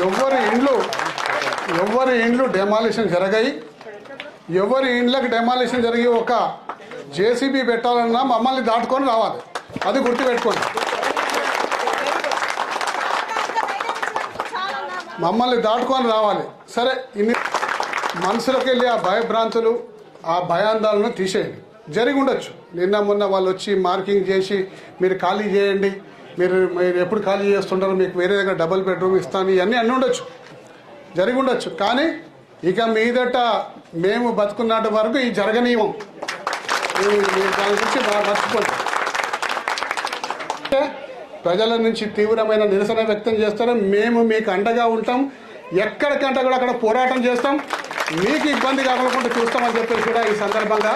ఎవరి ఇండ్లు ఎవరి ఇండ్లు డెమాలిషన్ జరగాయి. ఎవరి ఇండ్లకు డెమాలిషన్ జరిగి ఒక జేసీబీ పెట్టాలన్నా మమ్మల్ని దాటుకొని రావాలి. అది గుర్తుపెట్టుకోండి. మమ్మల్ని దాటుకొని రావాలి. సరే ఇన్ని మనసులోకి వెళ్ళి ఆ భయభ్రాంతులు ఆ భయాందాలను తీసేయండి. జరిగి ఉండొచ్చు. నిన్న మొన్న వాళ్ళు వచ్చి మార్కింగ్ చేసి మీరు ఖాళీ చేయండి. మీరు మీరు ఎప్పుడు ఖాళీ చేస్తుంటారో మీకు వేరే దగ్గర డబుల్ బెడ్రూమ్ ఇస్తాను ఇవన్నీ అన్నీ ఉండొచ్చు. జరిగి ఉండొచ్చు. కానీ ఇక మీదట మేము బతుకున్నటి వరకు ఇది జరగనీయం. మీరు దాని గురించి బాగా మర్చిపోండి. అంటే ప్రజల నుంచి తీవ్రమైన నిరసన వ్యక్తం చేస్తారు మేము మీకు అండగా ఉంటాం. ఎక్కడికంటే కూడా అక్కడ పోరాటం చేస్తాం. మీకు ఇబ్బంది కాకుండా చూస్తామని చెప్పేసి కూడా ఈ సందర్భంగా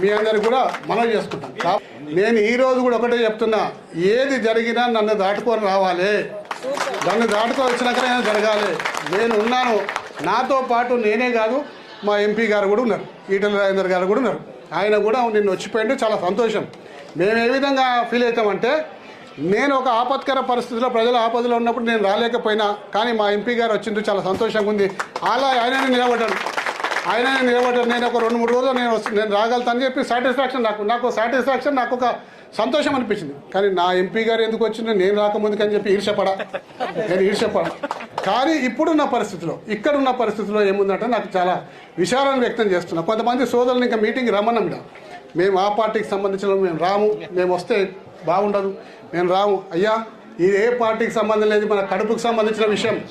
మీ అందరికి కూడా మనవి చేసుకుంటాం. నేను ఈ రోజు కూడా ఒకటే చెప్తున్నా ఏది జరిగినా నన్ను దాటుకొని రావాలి. నన్ను దాటుకోవచ్చినాకనే జరగాలి. నేను ఉన్నాను. నాతో పాటు నేనే కాదు మా ఎంపీ గారు కూడా ఉన్నారు. ఈటల రాజేందర్ గారు కూడా ఉన్నారు. ఆయన కూడా నిన్ను వచ్చిపోయిండు. చాలా సంతోషం. మేము ఏ విధంగా ఫీల్ అవుతామంటే నేను ఒక ఆపత్కర పరిస్థితిలో ప్రజల ఆపదలో ఉన్నప్పుడు నేను రాలేకపోయినా కానీ మా ఎంపీ గారు వచ్చిండ్రు. చాలా సంతోషంగా ఉంది. అలా ఆయన నిలబడ్డాను ఆయన నిలబడ్డాను నేను ఒక రెండు మూడు రోజులు నేను నేను రాగలుగుతాను చెప్పి సాటిస్ఫాక్షన్ నాకు నాకు సాటిస్ఫాక్షన్ నాకు ఒక సంతోషం అనిపించింది. కానీ నా ఎంపీ గారు ఎందుకు వచ్చిందో నేను రాకముందుకు అని చెప్పి ఈర్షపడ నేను ఈర్షపడ కానీ ఇప్పుడున్న పరిస్థితిలో ఇక్కడున్న పరిస్థితిలో ఏముందంటే నాకు చాలా విచారాన్ని వ్యక్తం చేస్తున్నా. కొంతమంది సోదరులు ఇంకా మీటింగ్ రమ్మన్నాం మేము ఆ పార్టీకి సంబంధించిన మేము రాము మేము వస్తే బాగుండదు. మేము రాము. అయ్యా ఇది ఏ పార్టీకి సంబంధం లేదు మన కడుపుకు సంబంధించిన విషయం.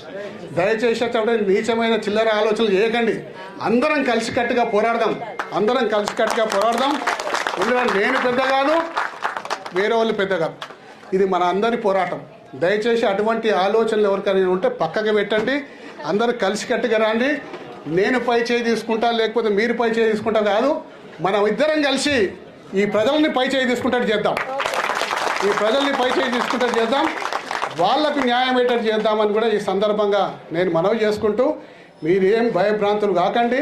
దయచేసి అటువంటి నీచమైన చిల్లర ఆలోచనలు చేయకండి. అందరం కలిసికట్టుగా పోరాడదాం. అందరం కలిసికట్టుగా పోరాడదాం. ఎందుకంటే నేను పెద్ద కాదు వేరే వాళ్ళు పెద్ద కాదు. ఇది మన అందరి పోరాటం. దయచేసి అటువంటి ఆలోచనలు ఎవరికైనా ఉంటే పక్కకి పెట్టండి. అందరూ కలిసికట్టుగా రండి. నేను పై చేయి తీసుకుంటా లేకపోతే మీరు పై చేయి తీసుకుంటా కాదు. మనం ఇద్దరం కలిసి ఈ ప్రజల్ని పై చేయి తీసుకుంటాడు చేద్దాం. ఈ ప్రజల్ని పై చేయి చేద్దాం. వాళ్ళకు న్యాయం ఏంటంటే చేద్దామని కూడా ఈ సందర్భంగా నేను మనవి చేసుకుంటూ మీరేం భయభ్రాంతులు కాకండి.